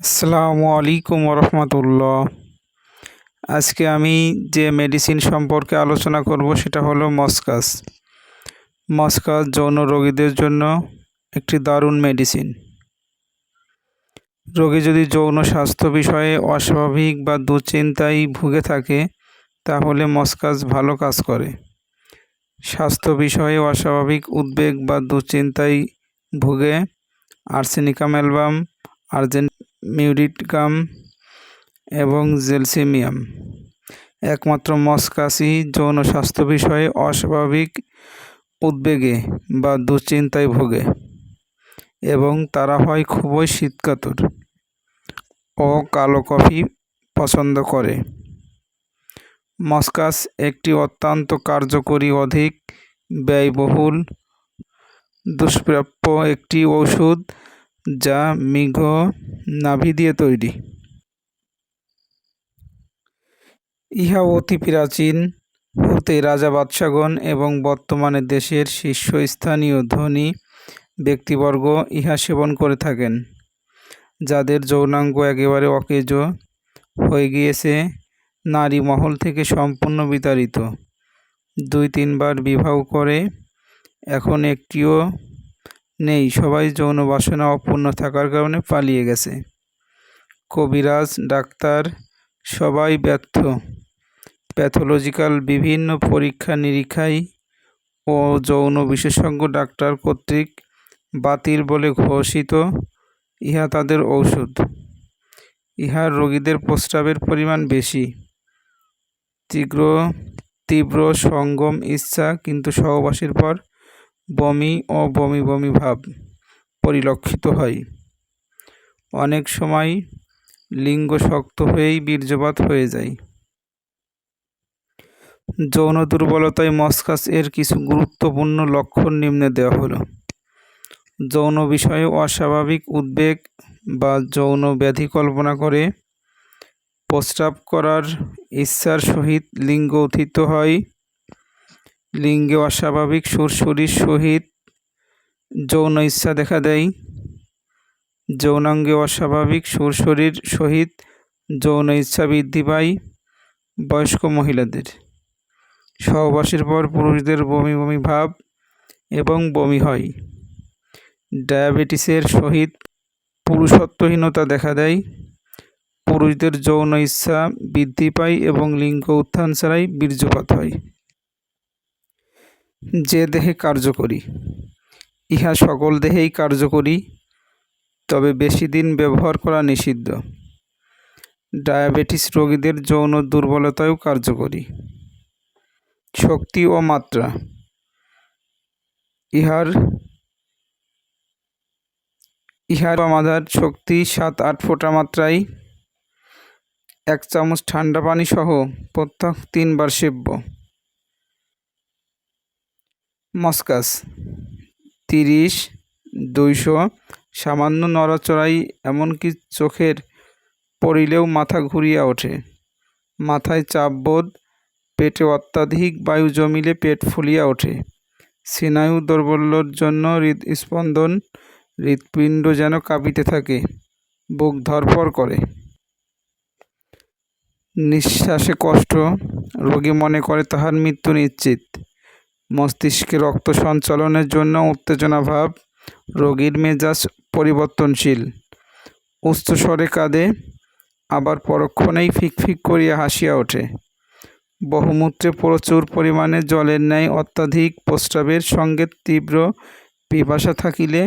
আসসালামু আলাইকুম রহমতুল্লাহ আজকে আমি যে মেডিসিন সম্পর্কে আলোচনা করব সেটা হলো মস্কাস। মস্কাস যৌন রোগীদের জন্য একটি দারুণ মেডিসিন রোগী যদি যৌন স্বাস্থ্য বিষয়ে অস্বাভাবিক বা দুশ্চিন্তায় ভুগে থাকে, তাহলে মস্কাস ভালো কাজ করে। স্বাস্থ্য বিষয়ে অস্বাভাবিক উদ্বেগ বা দুশ্চিন্তায় ভুগে আর্সেনিকাম অ্যালবাম আর্জেন্ট মিউরিটকাম এবং জেলসিমিয়াম। একমাত্র মস্কাসি যৌন স্বাস্থ্য বিষয়ে অস্বাভাবিক উদ্বেগে বা দুশ্চিন্তায় ভোগে এবং তারা হয় খুবই শীতকাতর ও কালো কফি পছন্দ করে। মস্কাস একটি অত্যন্ত কার্যকরী, অধিক ব্যয়বহুল, দুষ্প্রাপ্য একটি ওষুধ যা মৃগ নাভি দিয়ে তৈরি। ইহা অতি প্রাচীন, হতে রাজা বাদশাগণ এবং বর্তমানে দেশের শীর্ষস্থানীয় ধনী ব্যক্তিবর্গ ইহা সেবন করে থাকেন, যাদের যৌনাঙ্গ একেবারে অকেজ হয়ে গিয়েছে, নারী মহল থেকে সম্পূর্ণ বিতাড়িত। দুই তিনবার বিবাহ করে, এখন একটিও নেই, সবাই যৌন বাসনা অপূর্ণ থাকার কারণে পালিয়ে গেছে। কবিরাজ, ডাক্তার, সবাই ব্যর্থ। প্যাথোলজিক্যাল বিভিন্ন পরীক্ষা নিরীক্ষায় ও যৌন বিশেষজ্ঞ ডাক্তার কর্তৃক বাতিল বলে ঘোষিত, ইহা তাদের ঔষধ। ইহার রোগীদের প্রস্রাবের পরিমাণ বেশি। তীব্র তীব্র সঙ্গম ইচ্ছা, কিন্তু সহবাসের পর বমি ও বমি বমি ভাব পরিলক্ষিত হয়। অনেক সময় লিঙ্গ শক্ত হয়েই বীর্যপাত হয়ে যায়। যৌন দুর্বলতায় মস্কাস এর কিছু গুরুত্বপূর্ণ লক্ষণ নিম্নে দেওয়া হলো। যৌন বিষয়ে অস্বাভাবিক উদ্বেগ বা যৌন ব্যাধি কল্পনা করে প্রস্রাব করার ইচ্ছার সহিত লিঙ্গ উত্থিত হয়। লিঙ্গে অস্বাভাবিক সুরসুরির সহিত যৌন ইচ্ছা দেখা দেয়। যৌনাঙ্গে অস্বাভাবিক সুরসুরির সহিত যৌন ইচ্ছা বৃদ্ধি পায় বয়স্ক মহিলাদের। সহবাসের পর পুরুষদের বমি বমি ভাব এবং বমি হয়। ডায়াবেটিসের সহিত পুরুষত্বহীনতা দেখা দেয়। পুরুষদের যৌন ইচ্ছা বৃদ্ধি পায় এবং লিঙ্গ উত্থান ছাড়াই বীর্যপাত হয়। যে দেহে কার্যকরী ইহা সকল দেহেই কার্যকরী তবে বেশি দিন ব্যবহার করা নিষিদ্ধ। ডায়াবেটিস রোগীদের যৌন দুর্বলতায়ও কার্যকরী শক্তি ও মাত্রা, ইহার ইহার মাদার শক্তি সাত আট ফোঁটা মাত্রায়, এক চামচ ঠান্ডা পানি সহ প্রত্যেক তিনবার সেব্য। মস্কাস। তিরিশ, দুইশো, সামান্য নড়াচড়াই এমনকি চোখের পড়িলেও মাথা ঘুরিয়া ওঠে। মাথায় চাপবোধ, পেটে অত্যাধিক বায়ু জমিলে পেট ফুলিয়া ওঠে। স্নায়ু দৌর্বল্যর জন্য হৃদস্পন্দন, হৃৎপিণ্ড যেন কাঁপিতে থাকে, বুক ধরপর করে। নিঃশ্বাসে কষ্ট, রোগী মনে করে তাহার মৃত্যু নিশ্চিত। মস্তিষ্কে রক্ত সঞ্চালনের জন্য উত্তেজনা ভাব রোগীর মেজাজ পরিবর্তনশীল। উচ্চস্বরে কাঁদে, আবার পরক্ষণেই ফিকফিক করিয়া হাসিয়া ওঠে। বহুমূত্রে প্রচুর পরিমাণে জলের ন্যায় অত্যাধিক প্রস্রাবের সঙ্গে তীব্র পিপাসা থাকিলে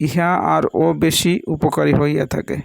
ইহা আর ও বেশি উপকারী হইয়া থাকে।